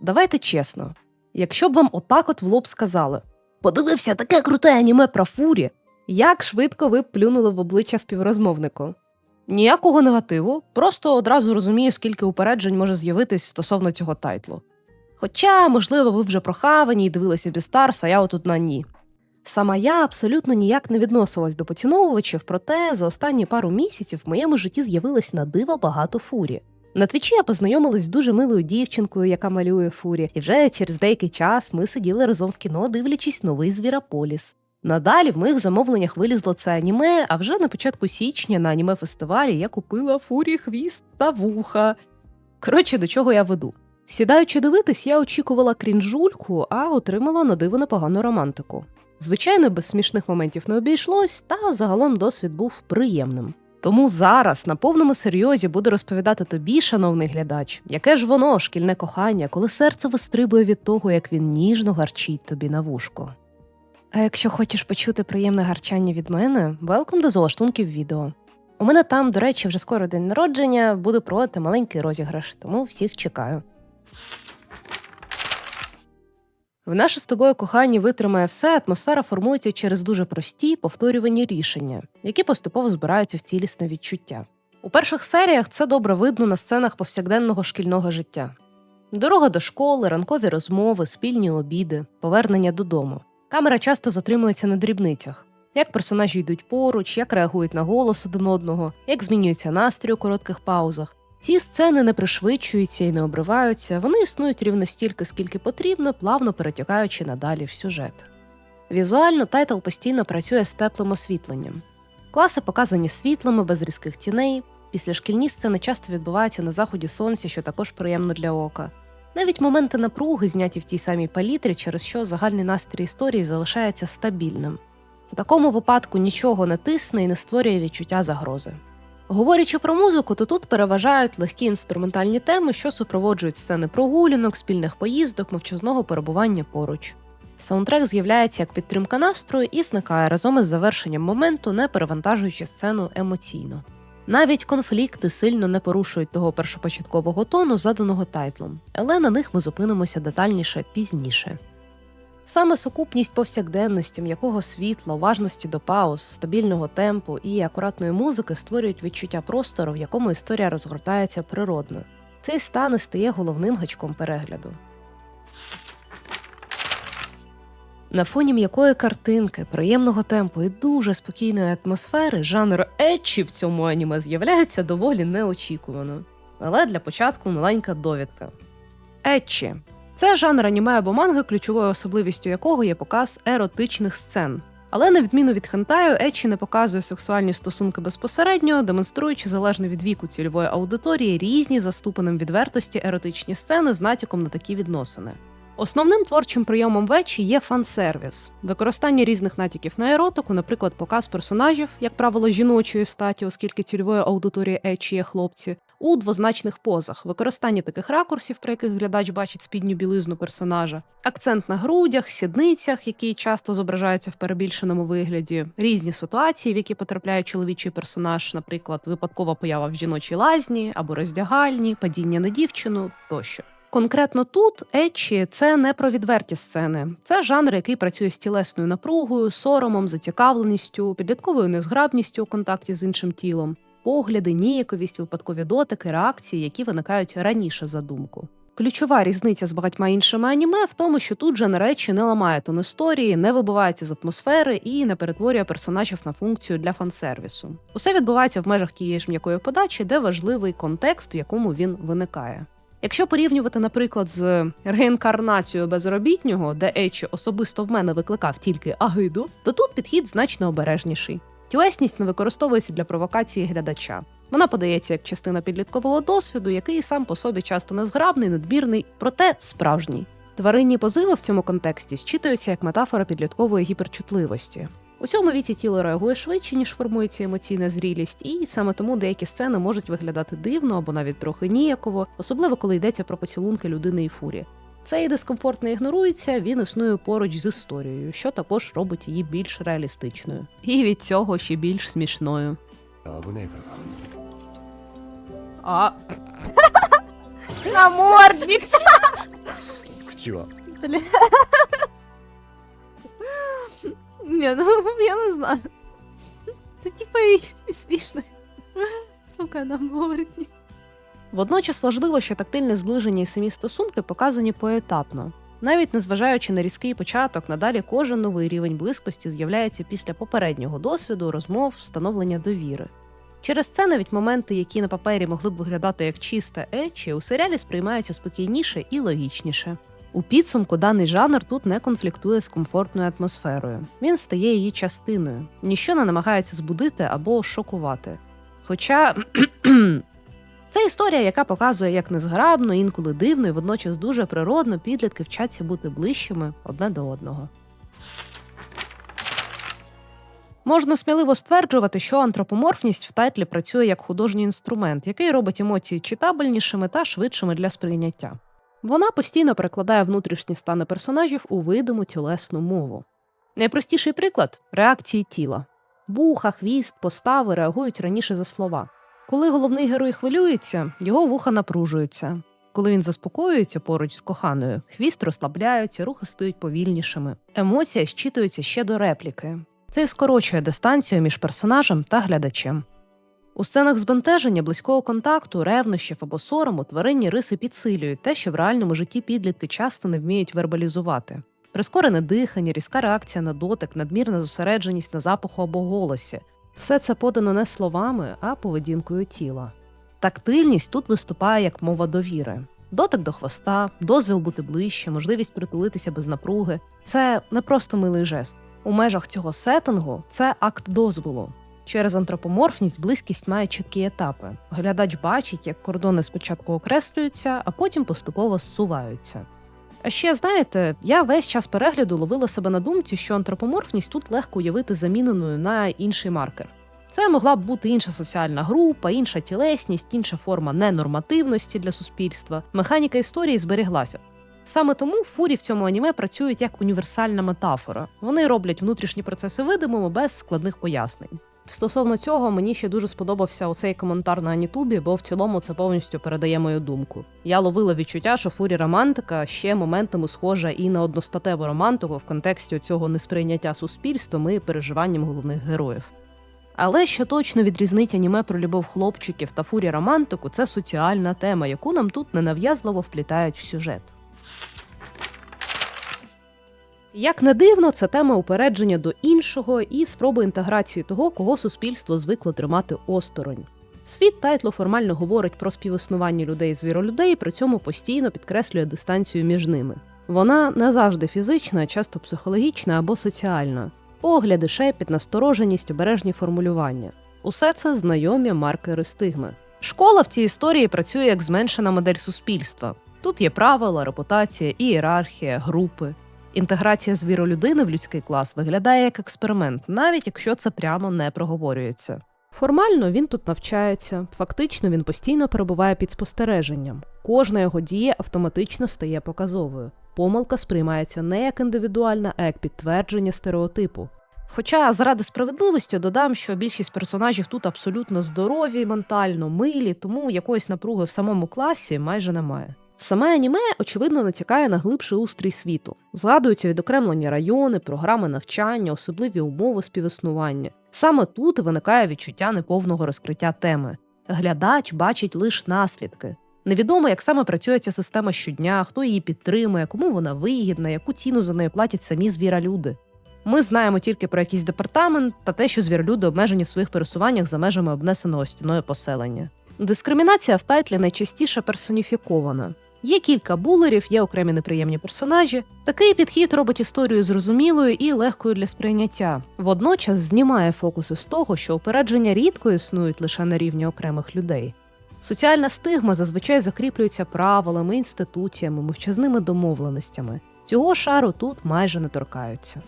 Давайте чесно, якщо б вам отак от в лоб сказали: подивився таке круте аніме про фурі, як швидко ви б плюнули в обличчя співрозмовнику? Ніякого негативу, просто одразу розумію, скільки упереджень може з'явитись стосовно цього тайтлу. Хоча, можливо, ви вже прохавані і дивилися Бістарс, а я отут на ні. Сама я абсолютно ніяк не відносилась до поціновувачів, проте за останні пару місяців в моєму житті з'явилось на диво багато фурі. На твічі я познайомилась з дуже милою дівчинкою, яка малює фурі, і вже через деякий час ми сиділи разом в кіно, дивлячись новий Звірополіс. Надалі в моїх замовленнях вилізло це аніме, а вже на початку січня на аніме фестивалі я купила фурі хвіст та вуха. Коротше, до чого я веду. Сідаючи дивитись, я очікувала крінжульку, а отримала на диво непогану романтику. Звичайно, без смішних моментів не обійшлось, та загалом досвід був приємним. Тому зараз на повному серйозі буду розповідати тобі, шановний глядач, яке ж воно шкільне кохання, коли серце вистрибує від того, як він ніжно гарчить тобі на вушко. А якщо хочеш почути приємне гарчання від мене, велком до залаштунків відео. У мене там, до речі, вже скоро день народження, буду проводити маленький розіграш, тому всіх чекаю. В наше з тобою кохання витримає все, атмосфера формується через дуже прості повторювані рішення, які поступово збираються в цілісне відчуття. У перших серіях це добре видно на сценах повсякденного шкільного життя: дорога до школи, ранкові розмови, спільні обіди, повернення додому. Камера часто затримується на дрібницях. Як персонажі йдуть поруч, як реагують на голос один одного, як змінюється настрій у коротких паузах. Ці сцени не пришвидшуються і не обриваються, вони існують рівно стільки, скільки потрібно, плавно перетякаючи надалі в сюжет. Візуально тайтл постійно працює з теплим освітленням. Класи показані світлими, без різких тіней. Післяшкільні сцени часто відбуваються на заході сонця, що також приємно для ока. Навіть моменти напруги зняті в тій самій палітрі, через що загальний настрій історії залишається стабільним. У такому випадку нічого не тисне і не створює відчуття загрози. Говорячи про музику, то тут переважають легкі інструментальні теми, що супроводжують сцени прогулянок, спільних поїздок, мовчазного перебування поруч. Саундтрек з'являється як підтримка настрою і зникає разом із завершенням моменту, не перевантажуючи сцену емоційно. Навіть конфлікти сильно не порушують того першопочаткового тону, заданого тайтлом, але на них ми зупинимося детальніше пізніше. Саме сукупність повсякденності, м'якого світла, уважності до пауз, стабільного темпу і акуратної музики створюють відчуття простору, в якому історія розгортається природно. Цей стан і стає головним гачком перегляду. На фоні м'якої картинки, приємного темпу і дуже спокійної атмосфери жанр етчі в цьому аніме з'являється доволі неочікувано. Але для початку маленька довідка. Етчі це жанр аніме або манги, ключовою особливістю якого є показ еротичних сцен. Але на відміну від хентаю, Ечі не показує сексуальні стосунки безпосередньо, демонструючи залежно від віку цільової аудиторії різні за ступенем відвертості еротичні сцени з натяком на такі відносини. Основним творчим прийомом вечі є фан-сервіс, використання різних натяків на еротику, наприклад, показ персонажів, як правило, жіночої статі, оскільки цільовою аудиторією ечі є хлопці, у двозначних позах, використання таких ракурсів, при яких глядач бачить спідню білизну персонажа, акцент на грудях, сідницях, які часто зображаються в перебільшеному вигляді, різні ситуації, в які потрапляє чоловічий персонаж, наприклад, випадкова поява в жіночій лазні або роздягальні, падіння на дівчину тощо. Конкретно тут Ечі це не про відверті сцени. Це жанр, який працює з тілесною напругою, соромом, зацікавленістю, підлітковою незграбністю у контакті з іншим тілом, погляди, ніяковість, випадкові дотики, реакції, які виникають раніше за думку. Ключова різниця з багатьма іншими аніме в тому, що тут жанр речі не ламає тон історії, не вибивається з атмосфери і не перетворює персонажів на функцію для фан-сервісу. Усе відбувається в межах тієї ж м'якої подачі, де важливий контекст, в якому він виникає. Якщо порівнювати, наприклад, з реінкарнацією безробітнього, де Ечі особисто в мене викликав тільки агиду, то тут підхід значно обережніший. Тілесність не використовується для провокації глядача. Вона подається як частина підліткового досвіду, який сам по собі часто незграбний, надмірний, проте справжній. Тваринні позиви в цьому контексті считуються як метафора підліткової гіперчутливості. У цьому віці тіло реагує швидше, ніж формується емоційна зрілість, і саме тому деякі сцени можуть виглядати дивно або навіть трохи ніяково, особливо коли йдеться про поцілунки людини і фурі. Цей дискомфорт не ігнорується, він існує поруч з історією, що також робить її більш реалістичною. І від цього ще більш смішною. А. Намордник! Ну я не знаю. Це типа і смішно. Сука, намордник. Водночас важливо, що тактильне зближення і самі стосунки показані поетапно. Навіть незважаючи на різкий початок, надалі кожен новий рівень близькості з'являється після попереднього досвіду, розмов, встановлення довіри. Через це навіть моменти, які на папері могли б виглядати як чисте ечі, у серіалі сприймаються спокійніше і логічніше. У підсумку даний жанр тут не конфліктує з комфортною атмосферою. Він стає її частиною, ніщо не намагається збудити або шокувати. Хоча це історія, яка показує, як незграбно, інколи дивно і водночас дуже природно підлітки вчаться бути ближчими одне до одного. Можна сміливо стверджувати, що антропоморфність в тайтлі працює як художній інструмент, який робить емоції читабельнішими та швидшими для сприйняття. Вона постійно перекладає внутрішні стани персонажів у видиму тілесну мову. Найпростіший приклад реакції тіла. Вуха, хвіст, постави реагують раніше за слова. Коли головний герой хвилюється, його вуха напружуються. Коли він заспокоюється поруч з коханою, хвіст розслабляється, рухи стають повільнішими. Емоція щитується ще до репліки. Це скорочує дистанцію між персонажем та глядачем. У сценах збентеження, близького контакту, ревнощів або сорому тваринні риси підсилюють те, що в реальному житті підлітки часто не вміють вербалізувати. Прискорене дихання, різка реакція на дотик, надмірна зосередженість на запаху або голосі все це подано не словами, а поведінкою тіла. Тактильність тут виступає як мова довіри. Дотик до хвоста, дозвіл бути ближче, можливість притулитися без напруги це не просто милий жест. У межах цього сеттингу це акт дозволу. Через антропоморфність близькість має чіткі етапи. Глядач бачить, як кордони спочатку окреслюються, а потім поступово зсуваються. А ще знаєте, я весь час перегляду ловила себе на думці, що антропоморфність тут легко уявити заміненою на інший маркер. Це могла б бути інша соціальна група, інша тілесність, інша форма ненормативності для суспільства. Механіка історії зберіглася. Саме тому фурі в цьому аніме працюють як універсальна метафора. Вони роблять внутрішні процеси видимими без складних пояснень. Стосовно цього, мені ще дуже сподобався оцей коментар на Анітубі, бо в цілому це повністю передає мою думку. Я ловила відчуття, що фурі романтика ще моментами схожа і на одностатеву романтику в контексті цього несприйняття суспільством і переживанням головних героїв. Але що точно відрізнить аніме про любов хлопчиків та фурі романтику, це соціальна тема, яку нам тут ненав'язливо вплітають в сюжет. Як не дивно, це тема упередження до іншого і спроби інтеграції того, кого суспільство звикло тримати осторонь. Світ тайтлу формально говорить про співіснування людей звіролюдей, при цьому постійно підкреслює дистанцію між ними. Вона не завжди фізична, часто психологічна або соціальна. Погляди, шепіт, настороженість, обережні формулювання. Усе це знайомі маркери стигми. Школа в цій історії працює як зменшена модель суспільства. Тут є правила, репутація, ієрархія, групи. Інтеграція звіролюдини в людський клас виглядає як експеримент, навіть якщо це прямо не проговорюється. Формально він тут навчається, фактично він постійно перебуває під спостереженням. Кожна його дія автоматично стає показовою. Помилка сприймається не як індивідуальна, а як підтвердження стереотипу. Хоча заради справедливості додам, що більшість персонажів тут абсолютно здорові, ментально милі, тому якоїсь напруги в самому класі майже немає. Саме аніме, очевидно, натякає на глибший устрій світу. Згадуються відокремлені райони, програми навчання, особливі умови співіснування. Саме тут виникає відчуття неповного розкриття теми. Глядач бачить лише наслідки. Невідомо, як саме працює ця система щодня, хто її підтримує, кому вона вигідна, яку ціну за неї платять самі звіролюди. Ми знаємо тільки про якийсь департамент та те, що звіролюди обмежені в своїх пересуваннях за межами обнесеного стіною поселення. Дискримінація в тайтлі найчастіше персоніфікована. Є кілька булерів, є окремі неприємні персонажі. Такий підхід робить історію зрозумілою і легкою для сприйняття. Водночас знімає фокуси з того, що упередження рідко існують лише на рівні окремих людей. Соціальна стигма зазвичай закріплюється правилами, інституціями, мовчазними домовленостями. Цього шару тут майже не торкаються.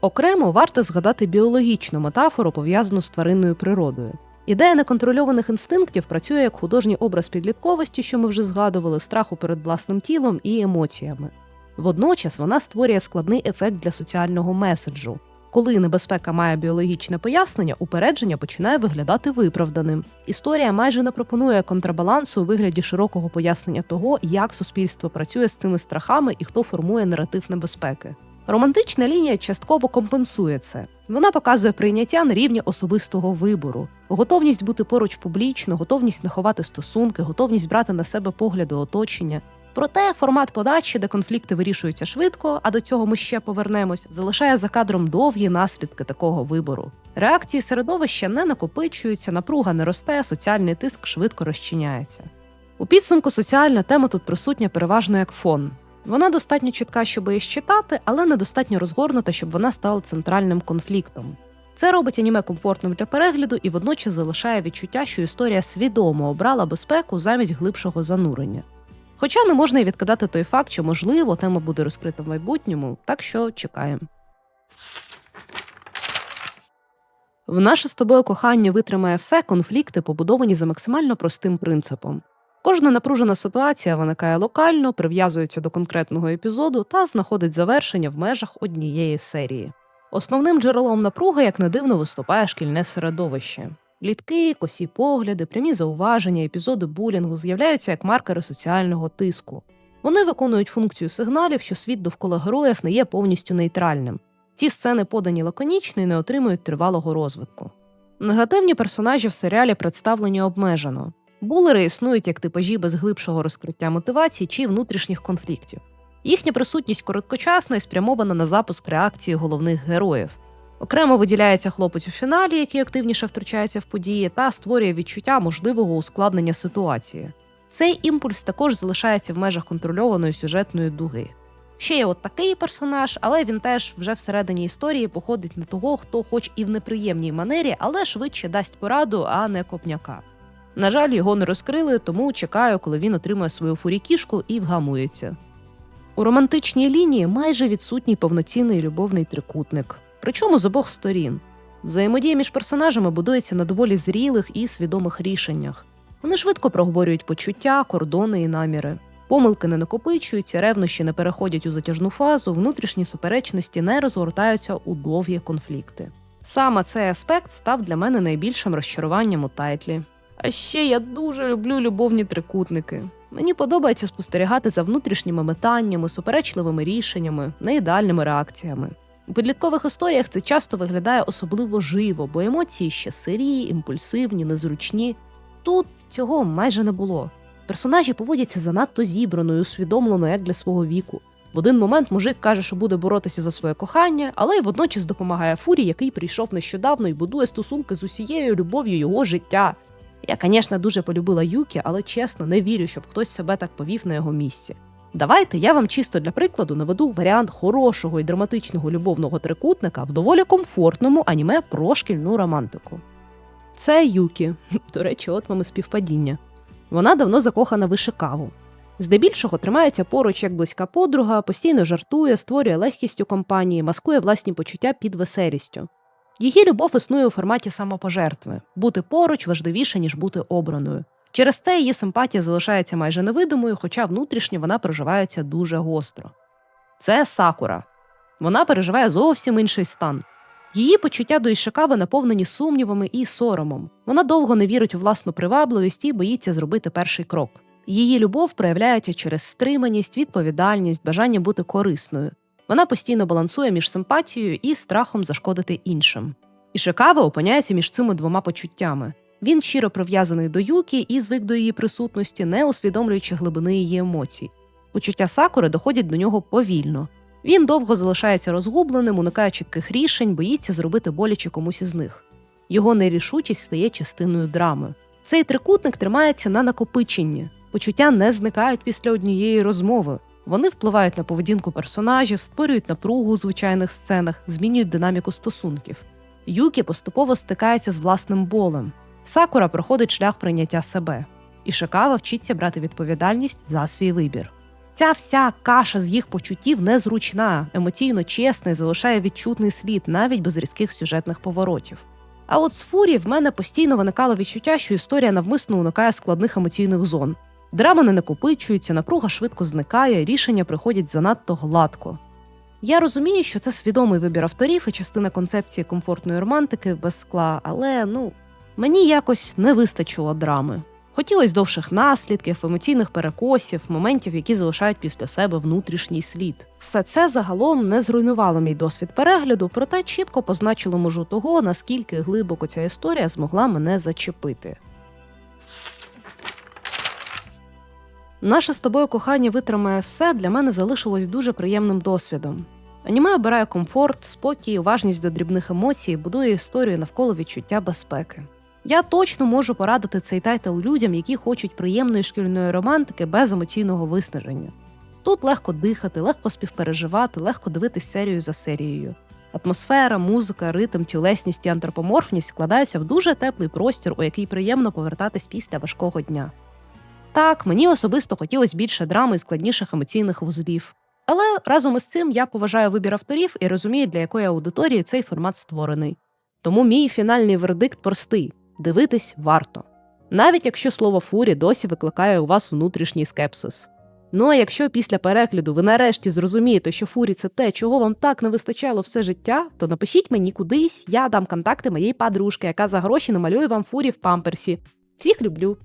Окремо варто згадати біологічну метафору, пов'язану з тваринною природою. Ідея неконтрольованих інстинктів працює як художній образ підлітковості, що ми вже згадували, страху перед власним тілом і емоціями. Водночас вона створює складний ефект для соціального меседжу. Коли небезпека має біологічне пояснення, упередження починає виглядати виправданим. Історія майже не пропонує контрабалансу у вигляді широкого пояснення того, як суспільство працює з цими страхами і хто формує наратив небезпеки. Романтична лінія частково компенсує це. Вона показує прийняття на рівні особистого вибору, готовність бути поруч публічно, готовність не ховати стосунки, готовність брати на себе погляди оточення. Проте формат подачі, де конфлікти вирішуються швидко, а до цього ми ще повернемось, залишає за кадром довгі наслідки такого вибору. Реакції середовища не накопичуються, напруга не росте, соціальний тиск швидко розчиняється. У підсумку соціальна тема тут присутня переважно як фон. Вона достатньо чітка, щоб її считати, але недостатньо розгорнута, щоб вона стала центральним конфліктом. Це робить аніме комфортним для перегляду і водночас залишає відчуття, що історія свідомо обрала безпеку замість глибшого занурення. Хоча не можна й відкидати той факт, що, можливо, тема буде розкрита в майбутньому, так що чекаємо. В наше з тобою кохання витримає все конфлікти, побудовані за максимально простим принципом. Кожна напружена ситуація виникає локально, прив'язується до конкретного епізоду та знаходить завершення в межах однієї серії. Основним джерелом напруги, як не дивно, виступає шкільне середовище. Літки, косі погляди, прямі зауваження, епізоди булінгу з'являються як маркери соціального тиску. Вони виконують функцію сигналів, що світ довкола героїв не є повністю нейтральним. Ці сцени подані лаконічно і не отримують тривалого розвитку. Негативні персонажі в серіалі представлені обмежено. Булери існують як типажі без глибшого розкриття мотивацій чи внутрішніх конфліктів. Їхня присутність короткочасна і спрямована на запуск реакції головних героїв. Окремо виділяється хлопець у фіналі, який активніше втручається в події, та створює відчуття можливого ускладнення ситуації. Цей імпульс також залишається в межах контрольованої сюжетної дуги. Ще є от такий персонаж, але він теж вже всередині історії походить на того, хто, хоч і в неприємній манері, але швидше дасть пораду, а не копняка. На жаль, його не розкрили, тому чекаю, коли він отримає свою фурікішку і вгамується. У романтичній лінії майже відсутній повноцінний любовний трикутник, причому з обох сторін. Взаємодія між персонажами будується на доволі зрілих і свідомих рішеннях. Вони швидко проговорюють почуття, кордони і наміри. Помилки не накопичуються, ревнощі не переходять у затяжну фазу, внутрішні суперечності не розгортаються у довгі конфлікти. Саме цей аспект став для мене найбільшим розчаруванням у тайтлі. А ще я дуже люблю любовні трикутники. Мені подобається спостерігати за внутрішніми метаннями, суперечливими рішеннями, неідеальними реакціями. У підліткових історіях це часто виглядає особливо живо, бо емоції ще сирі, імпульсивні, незручні. Тут цього майже не було. Персонажі поводяться занадто зібрано і усвідомлено, як для свого віку. В один момент мужик каже, що буде боротися за своє кохання, але й водночас допомагає фурі, який прийшов нещодавно і будує стосунки з усією любов'ю його життя. Я, звісно, дуже полюбила Юкі, але чесно, не вірю, щоб хтось себе так повів на його місці. Давайте я вам чисто для прикладу наведу варіант хорошого і драматичного любовного трикутника в доволі комфортному аніме про шкільну романтику. Це Юкі. До речі, от вам і співпадіння. Вона давно закохана в Ішикаву. Здебільшого тримається поруч як близька подруга, постійно жартує, створює легкість у компанії, маскує власні почуття під веселістю. Її любов існує у форматі самопожертви бути поруч важливіше, ніж бути обраною. Через це її симпатія залишається майже невидимою, хоча внутрішньо вона проживається дуже гостро. Це Сакура. Вона переживає зовсім інший стан. Її почуття до Ішикави наповнені сумнівами і соромом. Вона довго не вірить у власну привабливість і боїться зробити перший крок. Її любов проявляється через стриманість, відповідальність, бажання бути корисною. Вона постійно балансує між симпатією і страхом зашкодити іншим. Ішикава опиняється між цими двома почуттями. Він щиро прив'язаний до Юкі і звик до її присутності, не усвідомлюючи глибини її емоцій. Почуття Сакури доходять до нього повільно. Він довго залишається розгубленим, уникає чітких рішень, боїться зробити боляче комусь із них. Його нерішучість стає частиною драми. Цей трикутник тримається на накопиченні. Почуття не зникають після однієї розмови. Вони впливають на поведінку персонажів, створюють напругу у звичайних сценах, змінюють динаміку стосунків. Юкі поступово стикається з власним болем. Сакура проходить шлях прийняття себе, і Шикава вчиться брати відповідальність за свій вибір. Ця вся каша з їх почуттів незручна, емоційно чесна і залишає відчутний слід навіть без різких сюжетних поворотів. А от з фурі в мене постійно виникало відчуття, що історія навмисно уникає складних емоційних зон. Драма не накопичується, напруга швидко зникає, рішення приходять занадто гладко. Я розумію, що це свідомий вибір авторів і частина концепції комфортної романтики без скла, але ну мені якось не вистачило драми. Хотілося довших наслідків, емоційних перекосів, моментів, які залишають після себе внутрішній слід. Все це загалом не зруйнувало мій досвід перегляду, проте чітко позначило межу того, наскільки глибоко ця історія змогла мене зачепити. Наше з тобою кохання витримає все для мене залишилось дуже приємним досвідом. Аніме обирає комфорт, спокій, уважність до дрібних емоцій, будує історію навколо відчуття безпеки. Я точно можу порадити цей тайтл людям, які хочуть приємної шкільної романтики без емоційного виснаження. Тут легко дихати, легко співпереживати, легко дивитись серію за серією. Атмосфера, музика, ритм, тілесність і антропоморфність складаються в дуже теплий простір, у який приємно повертатись після важкого дня. Так, мені особисто хотілося більше драми і складніших емоційних вузлів. Але разом із цим я поважаю вибір авторів і розумію, для якої аудиторії цей формат створений. Тому мій фінальний вердикт простий: дивитись варто. Навіть якщо слово фурі досі викликає у вас внутрішній скепсис. Ну а якщо після перегляду ви нарешті зрозумієте, що фурі це те, чого вам так не вистачало все життя, то напишіть мені кудись, я дам контакти моєї подружки, яка за гроші намалює вам фурі в памперсі. Всіх люблю!